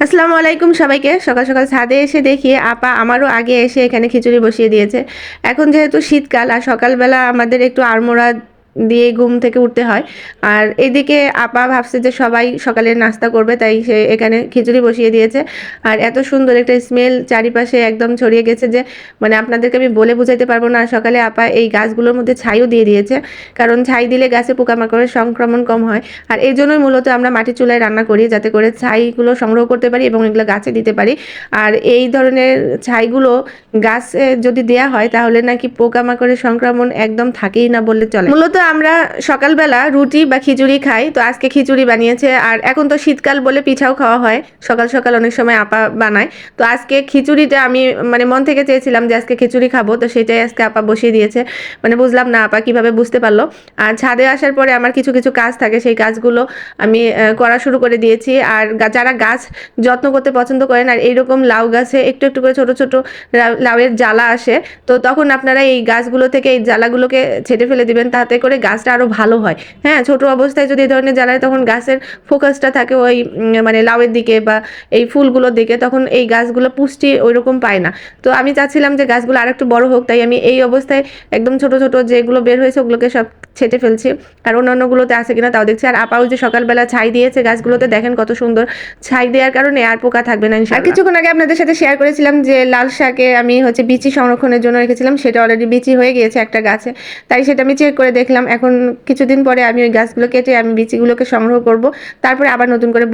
আসসালামু আলাইকুম সবাইকে। সকাল সকাল ছাদে এসে দেখি আপা আমারও আগে এসে এখানে খিচুড়ি বসিয়ে দিয়েছে। এখন যেহেতু শীতকাল আর সকালবেলা আমাদের একটু আড়মোড়া দিয়ে ঘুম থেকে উঠতে হয়। আর এদিকে আপা ভাবছে যে সবাই সকালে নাস্তা করবে, তাই সে এখানে খিচুড়ি বসিয়ে দিয়েছে। আর এত সুন্দর একটা স্মেল চারিপাশে একদম ছড়িয়ে গেছে যে মানে আপনাদেরকে আমি বলে বুঝাইতে পারব না। সকালে আপা এই গাছগুলোর মধ্যে ছাইও দিয়ে দিয়েছে, কারণ ছাই দিলে গাছে পোকামাকড়ের সংক্রমণ কম হয়। আর এই জন্যই মূলত আমরা মাটি চুলায় রান্না করি, যাতে করে ছাইগুলো সংগ্রহ করতে পারি এবং এগুলো গাছে দিতে পারি। আর এই ধরনের ছাইগুলো গাছে যদি দেয়া হয়, তাহলে নাকি পোকামাকড়ের সংক্রমণ একদম থাকেই না বললে চলে। মূলত আমরা সকালবেলা রুটি বা খিচুড়ি খাই, তো আজকে খিচুড়ি বানিয়েছে। আর এখন তো শীতকাল বলে পিঠাও খাওয়া হয়। সকাল সকাল অনেক সময় আপা বানায়। তো আজকে খিচুড়িটা আমি মানে মন থেকে চেয়েছিলাম যে আজকে খিচুড়ি খাব, তো সেটাই আজকে আপা বসিয়ে দিয়েছে। মানে বুঝলাম না আপা কীভাবে বুঝতে পারল। আর ছাদে আসার পরে আমার কিছু কিছু কাজ থাকে, সেই কাজগুলো আমি করা শুরু করে দিয়েছি। আর যারা গাছ যত্ন করতে পছন্দ করেন, আর এইরকম লাউ গাছে একটু একটু করে ছোট ছোট লাউয়ের জ্বালা আসে, তো তখন আপনারা এই গাছগুলো থেকে, এই জ্বালাগুলোকে ছেটে ফেলে দিবেন। তাতে করে গাছটা আরও ভালো হয়। হ্যাঁ ছোটো অবস্থায় যদি এ ধরনের জ্বালায় তখন গাছের ফোকাসটা থাকে ওই মানে লাউয়ের দিকে বা এই ফুলগুলোর দিকে, তখন এই গাছগুলো পুষ্টি ওই রকম পায় না। তো আমি চাচ্ছিলাম যে গাছগুলো আরেকটু বড় হোক, তাই আমি এই অবস্থায় একদম ছোট ছোট যেগুলো বের হয়েছে ওগুলোকে সব ছেটে ফেলছি। আর অন্যান্যগুলোতে আছে কিনা তাও দেখছি। আর আপাও যে সকালবেলা ছাই দিয়েছে গাছগুলোতে, দেখেন কত সুন্দর ছাই দেওয়ার কারণে আর পোকা থাকবে না আর। কিছুক্ষণ আগে আপনাদের সাথে শেয়ার করেছিলাম যে, লাল শাকে আমি হচ্ছে বিচি সংরক্ষণের জন্য রেখেছিলাম। সেটা অলরেডি বিচি হয়ে গিয়েছে একটা গাছে। তাই সেটা আমি চেক করে দেখলাম। এখন কিছুদিন পরে আমি ওই গাছগুলো কেটে আমি বিচিগুলোকে সংগ্রহ করব। তারপরে আবার নতুন করে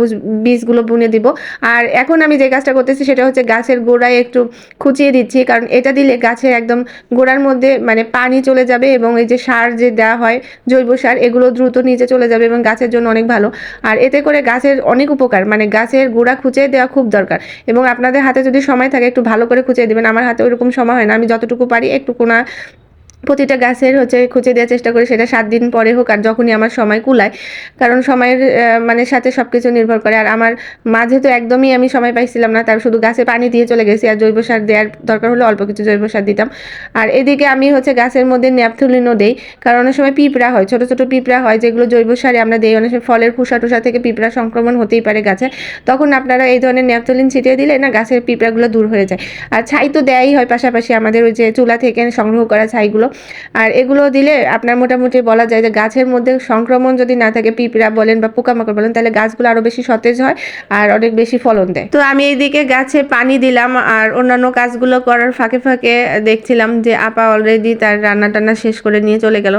বীজগুলো বুনে দিব। আর এখন আমি যে গাছটা করতেছি, সেটা হচ্ছে গাছের গোড়ায় একটু খুঁচিয়ে দিচ্ছি। কারণ এটা দিলে গাছের একদম গোড়ার মধ্যে মানে পানি চলে যাবে এবং এই যে সার যে দেওয়া হয় জৈব সার, এগুলো দ্রুত নিচে চলে যাবে এবং গাছের জন্য অনেক ভালো। আর এতে করে গাছের অনেক উপকার মানে গাছের গোড়া খুঁচিয়ে দেওয়া খুব দরকার। এবং আপনাদের হাতে যদি সময় থাকে, একটু ভালো করে খুঁচিয়ে দেবেন। আমার হাতে ওইরকম সময় হয় না, আমি যতটুকু পারি একটু কোনা প্রতিটা গাছের হচ্ছে খুঁজে দেওয়ার চেষ্টা করি, সেটা সাত দিন পরে হোক আর যখনই আমার সময় কুলায়। কারণ সময়ের মানে সাথে সব কিছু নির্ভর করে। আর আমার মাঝে তো একদমই আমি সময় পাইছিলাম না, তার শুধু গাছে পানি দিয়ে চলে গেছি আর জৈব সার দেওয়ার দরকার হলে অল্প কিছু জৈব সার দিতাম। আর এদিকে আমি হচ্ছে গাছের মধ্যে ন্যাপথুলিনও দেই, কারণ অনেক সময় পিঁপড়া হয়, ছোট ছোট পিঁপড়া হয় যেগুলো জৈব সারে আমরা দেই, অনেক সময় ফলের খোসা টুসা থেকে পিঁপড়া সংক্রমণ হতেই পারে গাছে। তখন আপনারা এই ধরনের ন্যাপথলিন ছিটিয়ে দিলে না গাছের পিঁপড়াগুলো দূর হয়ে যায়। আর ছাই তো দেয়াই হয় পাশাপাশি আমাদের ওই যে চুলা থেকে সংগ্রহ করা ছাইগুলো আর এগুলো দিলে আপনার মোটামুটি বলা যায় যে গাছের মধ্যে সংক্রমণ যদি না থাকে, পিঁপড়া বলেন বা পোকামাকড় বলেন, তাহলে গাছগুলো আরও বেশি সতেজ হয় আর অনেক বেশি ফলন দেয়। তো আমি এইদিকে গাছে পানি দিলাম আর অন্যান্য কাজগুলো করার ফাঁকে ফাঁকে দেখছিলাম যে আপা অলরেডি তার রান্না টান্না শেষ করে নিয়ে চলে গেল।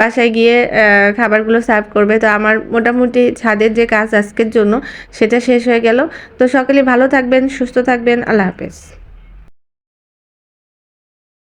বাসায় গিয়ে খাবারগুলো সার্ভ করবে। তো আমার মোটামুটি ছাদের যে কাজ আজকের জন্য সেটা শেষ হয়ে গেল। তো সকলে ভালো থাকবেন, সুস্থ থাকবেন। আল্লাহ হাফেজ।